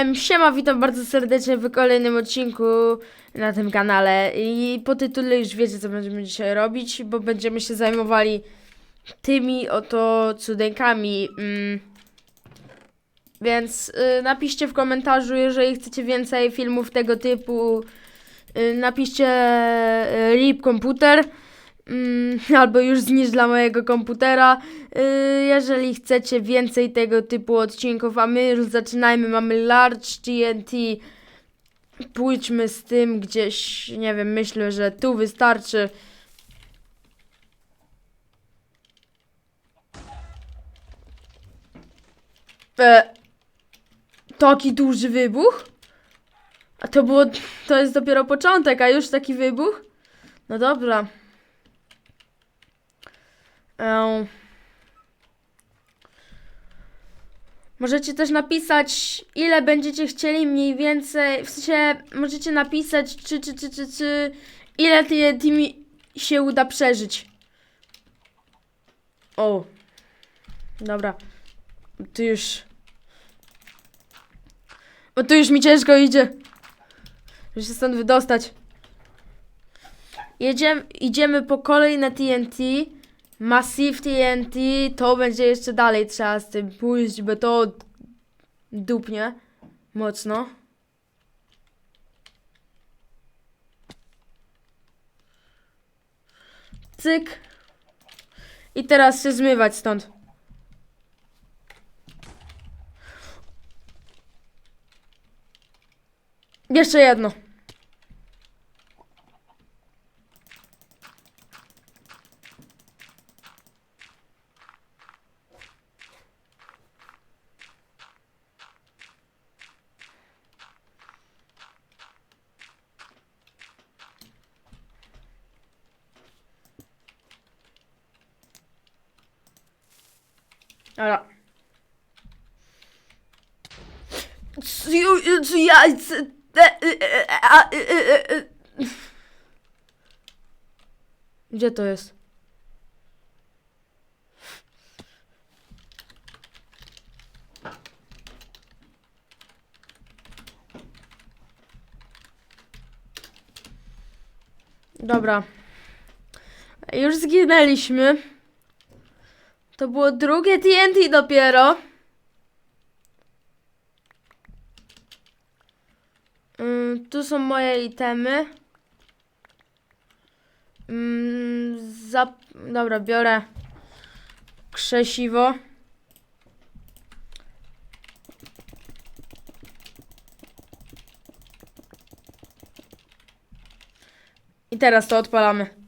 Em, Siema, witam bardzo serdecznie w kolejnym odcinku na tym kanale i po tytule już wiecie co będziemy dzisiaj robić, bo będziemy się zajmowali tymi oto cudenkami. Mm. Więc y, napiszcie w komentarzu, jeżeli chcecie więcej filmów tego typu. Y, napiszcie y, RIP komputer. Mm, albo już zniszcz dla mojego komputera. Y, jeżeli chcecie więcej tego typu odcinków, a my już zaczynajmy, mamy Large TNT. Pójdźmy z tym gdzieś, nie wiem, myślę, że tu wystarczy. E, taki duży wybuch? A to było, to jest dopiero początek, a już taki wybuch? No dobra. Eee. Możecie też napisać, ile będziecie chcieli mniej więcej, w sensie możecie napisać, czy, czy, czy, czy, czy ile TNT mi się uda przeżyć. O. Dobra. Tu już... Bo tu już mi ciężko idzie. Żeby się stąd wydostać. Jedziemy, idziemy po kolei na TNT. Massive TNT, to będzie jeszcze dalej trzeba z tym pójść, bo to dupnie mocno. Cyk. I teraz się zmywać stąd. Jeszcze jedno. Dobra. E- e- e- Gdzie to jest? Dobra. Już zginęliśmy. To było drugie TNT dopiero. Ym, tu są moje itemy. Ym, zap... Dobra, biorę krzesiwo. I teraz to odpalamy.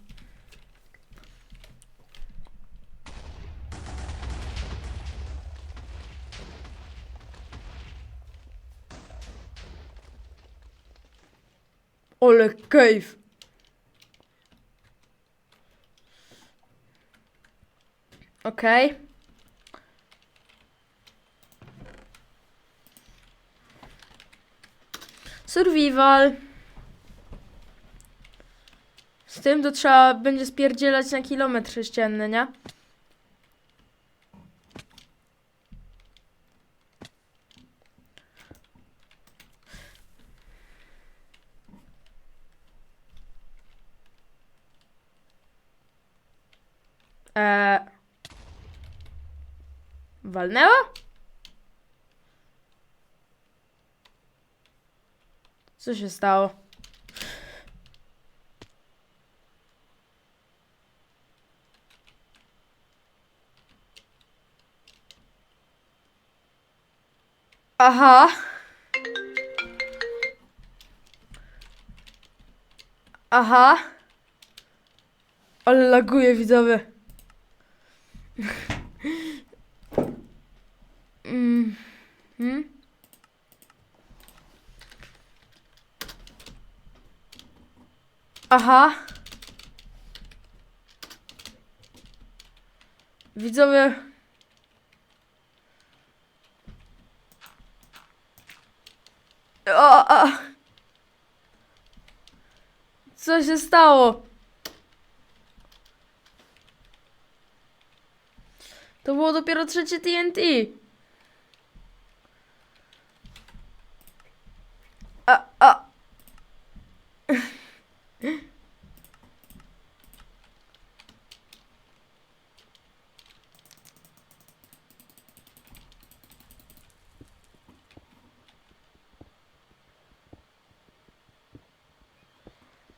Ole cave. Okej. Survival. Z tym to trzeba będzie spierdzielać na kilometr sześcienny, nie? Eee. Walnęło? Co się stało? Aha. Aha. Ale laguje widzowie. Mm. Hmm? Aha. Widzowie. O, a. Co się stało? To było dopiero trzecie TNT. A, a.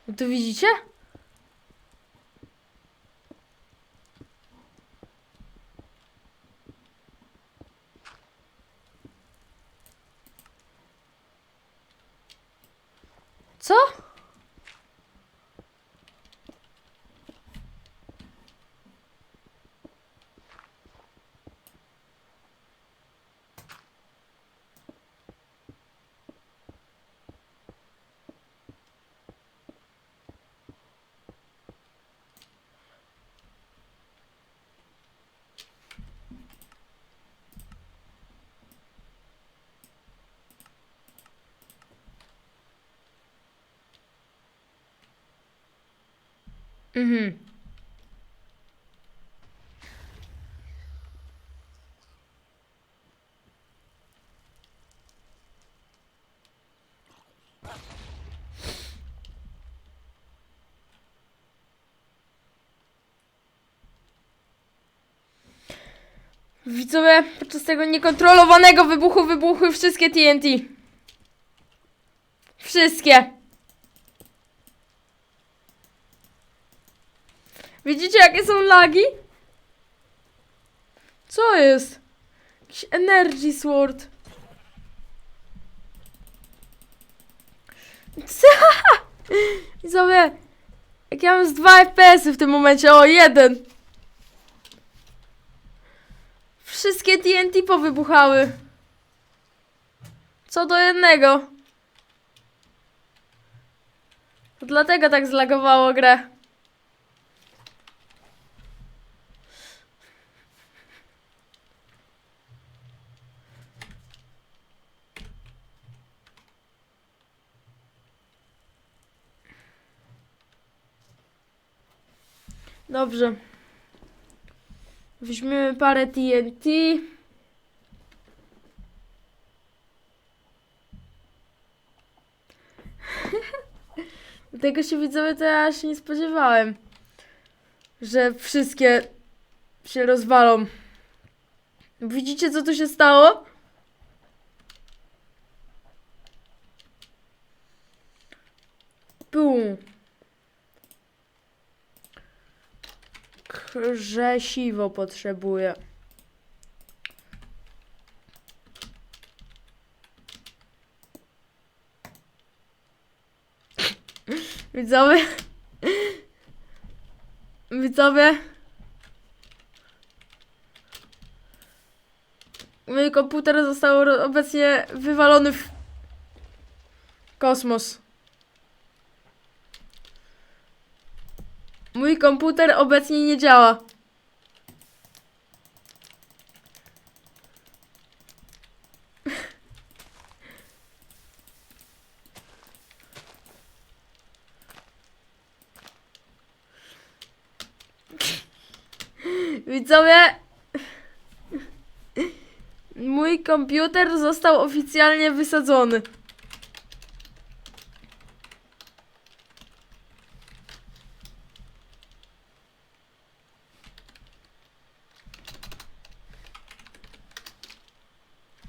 No to widzicie? Co? Mhm. Widzowie, podczas tego niekontrolowanego wybuchu wybuchły wszystkie TNT. Wszystkie. Widzicie jakie są lagi? Co jest? Jakiś Energy Sword. Co? Widzowie, jak ja mam z 2 FPS-y w tym momencie, o jeden. Wszystkie TNT powybuchały. Co do jednego. To dlatego tak zlagowało grę. Dobrze. Weźmiemy parę TNT. Tego się widzowie to ja się nie spodziewałem. Że wszystkie się rozwalą. Widzicie co tu się stało? Bum. Krzesiwo potrzebuję. Widzowie. Widzowie. Mój komputer został obecnie wywalony w kosmos. Mój komputer obecnie nie działa. Widzowie, mój komputer został oficjalnie wysadzony.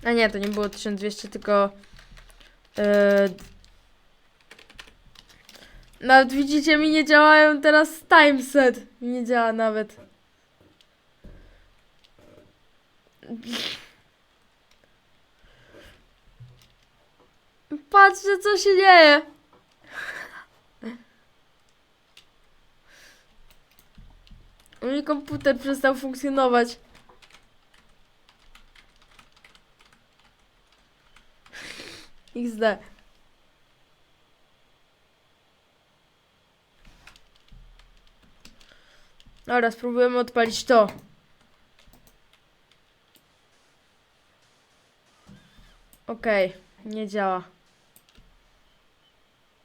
A nie, to nie było 1200, tylko. Yy, nawet widzicie, mi nie działają teraz timeset. Mi nie działa nawet. Patrzcie, co się dzieje. Mój komputer przestał funkcjonować. XD. Dobra, spróbujemy odpalić to. Okej, nie działa.